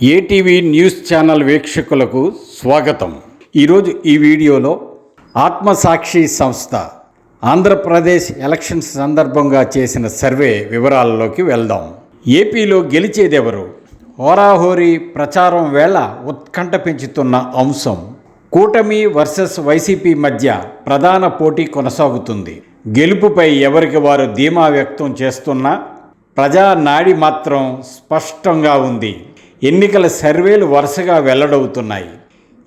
ATV news channel వీక్షకులకు స్వాగతం. ఈరోజు ఈ వీడియోలో ఆత్మసాక్షి సంస్థ ఆంధ్రప్రదేశ్ ఎలక్షన్స్ సందర్భంగా చేసిన సర్వే వివరాల్లోకి వెళ్దాం. ఏపీలో గెలిచేదెవరు? హోరాహోరీ ప్రచారం వేళ ఉత్కంఠ పెంచుతున్న అంశం. కూటమి వర్సెస్ వైసీపీ మధ్య ప్రధాన పోటీ కొనసాగుతుంది. గెలుపుపై ఎవరికి వారు ధీమా వ్యక్తం చేస్తున్నా ప్రజా నాడి మాత్రం స్పష్టంగా ఉంది. ఎన్నికల సర్వేలు వరుసగా వెల్లడవుతున్నాయి.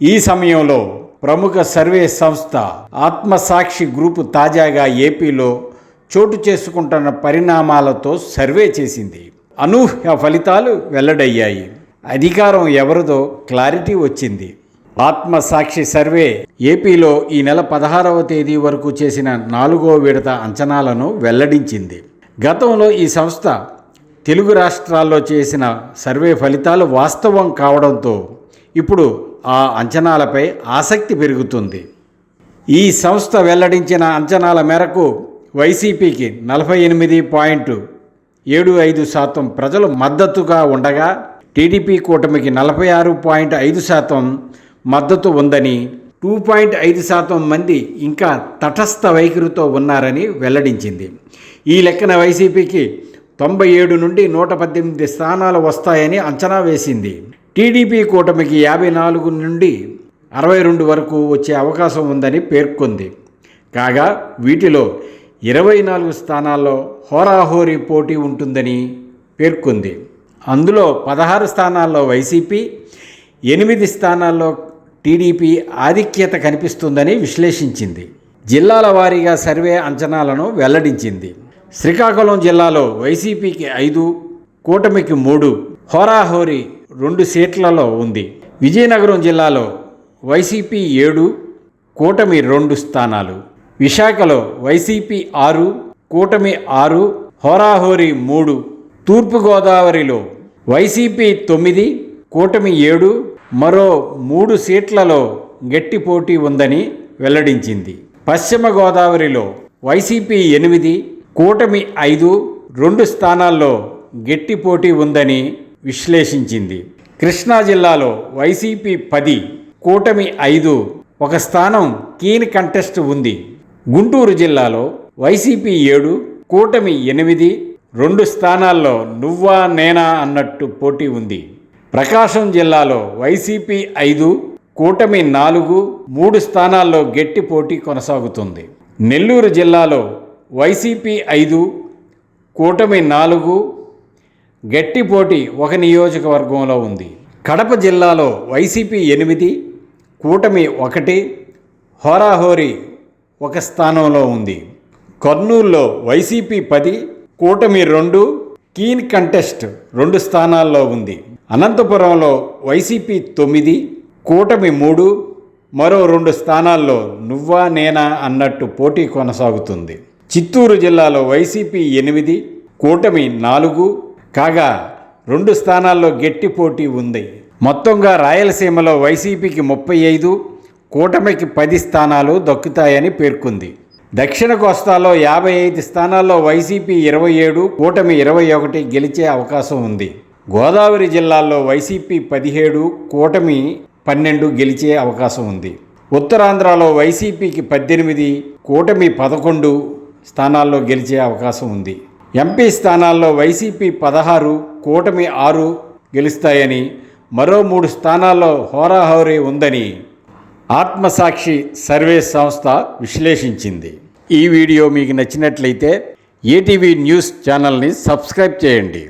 ఈ సమయంలో ప్రముఖ సర్వే సంస్థ ఆత్మసాక్షి గ్రూపు తాజాగా ఏపీలో చోటు చేసుకుంటున్న పరిణామాలతో సర్వే చేసింది. అనూహ్య ఫలితాలు వెల్లడయ్యాయి. అధికారం ఎవరిదో క్లారిటీ వచ్చింది. ఆత్మసాక్షి సర్వే ఏపీలో ఈ నెల పదహారవ తేదీ వరకు చేసిన నాలుగో విడత అంచనాలను వెల్లడించింది. గతంలో ఈ సంస్థ తెలుగు రాష్ట్రాల్లో చేసిన సర్వే ఫలితాలు వాస్తవం కావడంతో ఇప్పుడు ఆ అంచనాలపై ఆసక్తి పెరుగుతుంది. ఈ సంస్థ వెల్లడించిన అంచనాల మేరకు వైసీపీకి నలభై ఎనిమిది పాయింట్ ఏడు ఐదు శాతం ప్రజలు మద్దతుగా ఉండగా టీడీపీ కూటమికి నలభై ఆరు పాయింట్ ఐదు శాతం మద్దతు ఉందని టూ పాయింట్ ఐదు శాతం మంది ఇంకా తటస్థ వైఖరితో ఉన్నారని వెల్లడించింది. ఈ లెక్కన వైసీపీకి తొంభై ఏడు నుండి నూట పద్దెనిమిది స్థానాలు వస్తాయని అంచనా వేసింది. టీడీపీ కూటమికి యాభై నాలుగు నుండి అరవై రెండు వరకు వచ్చే అవకాశం ఉందని పేర్కొంది. కాగా వీటిలో ఇరవై నాలుగు స్థానాల్లో హోరాహోరీ పోటీ ఉంటుందని పేర్కొంది. అందులో పదహారు స్థానాల్లో వైసీపీ ఎనిమిది స్థానాల్లో టీడీపీ ఆధిక్యత కనిపిస్తుందని విశ్లేషించింది. జిల్లాల వారీగా సర్వే అంచనాలను వెల్లడించింది. శ్రీకాకుళం జిల్లాలో వైసీపీకి ఐదు కూటమికి మూడు హోరాహోరీ రెండు సీట్లలో ఉంది. విజయనగరం జిల్లాలో వైసీపీ ఏడు కూటమి రెండు స్థానాలు. విశాఖలో వైసీపీ ఆరు కూటమి ఆరు హోరాహోరీ మూడు. తూర్పుగోదావరిలో వైసీపీ తొమ్మిది కూటమి ఏడు మరో మూడు సీట్లలో గట్టి పోటీ ఉందని వెల్లడించింది. పశ్చిమ గోదావరిలో వైసీపీ ఎనిమిది కూటమి ఐదు రెండు స్థానాల్లో గట్టి పోటీ ఉందని విశ్లేషించింది. కృష్ణా జిల్లాలో వైసీపీ పది కూటమి ఐదు ఒక స్థానం కీన్ కంటెస్ట్ ఉంది. గుంటూరు జిల్లాలో వైసీపీ ఏడు కూటమి ఎనిమిది రెండు స్థానాల్లో నువ్వా నేనా అన్నట్టు పోటీ ఉంది. ప్రకాశం జిల్లాలో వైసీపీ ఐదు కూటమి నాలుగు మూడు స్థానాల్లో గట్టి పోటీ కొనసాగుతుంది. నెల్లూరు జిల్లాలో వైసీపీ ఐదు కూటమి నాలుగు గట్టి పోటీ ఒక నియోజకవర్గంలో ఉంది. కడప జిల్లాలో వైసీపీ ఎనిమిది కూటమి ఒకటి హోరాహోరీ ఒక స్థానంలో ఉంది. కర్నూలులో వైసీపీ పది కూటమి రెండు కీన్ కంటెస్ట్ రెండు స్థానాల్లో ఉంది. అనంతపురంలో వైసీపీ తొమ్మిది కూటమి మూడు మరో రెండు స్థానాల్లో నువ్వా నేనా అన్నట్టు పోటీ కొనసాగుతుంది. చిత్తూరు జిల్లాలో వైసీపీ ఎనిమిది కూటమి నాలుగు కాగా రెండు స్థానాల్లో గట్టి పోటీ ఉంది. మొత్తంగా రాయలసీమలో వైసీపీకి ముప్పై ఐదు కూటమికి పది స్థానాలు దక్కుతాయని పేర్కొంది. దక్షిణ కోస్తాలో యాభై ఐదు స్థానాల్లో వైసీపీ ఇరవై ఏడు కూటమి ఇరవై ఒకటి గెలిచే అవకాశం ఉంది. గోదావరి జిల్లాల్లో వైసీపీ పదిహేడు కూటమి పన్నెండు గెలిచే అవకాశం ఉంది. ఉత్తరాంధ్రలో వైసీపీకి పద్దెనిమిది కూటమి పదకొండు స్థానాల్లో గెలిచే అవకాశం ఉంది. ఎంపీ స్థానాల్లో వైసీపీ పదహారు కూటమి ఆరు గెలుస్తాయని మరో మూడు స్థానాల్లో హోరాహోరీ ఉందని ఆత్మసాక్షి సర్వే సంస్థ విశ్లేషించింది. ఈ వీడియో మీకు నచ్చినట్లయితే ఏటీవీ న్యూస్ ఛానల్ని సబ్స్క్రైబ్ చేయండి.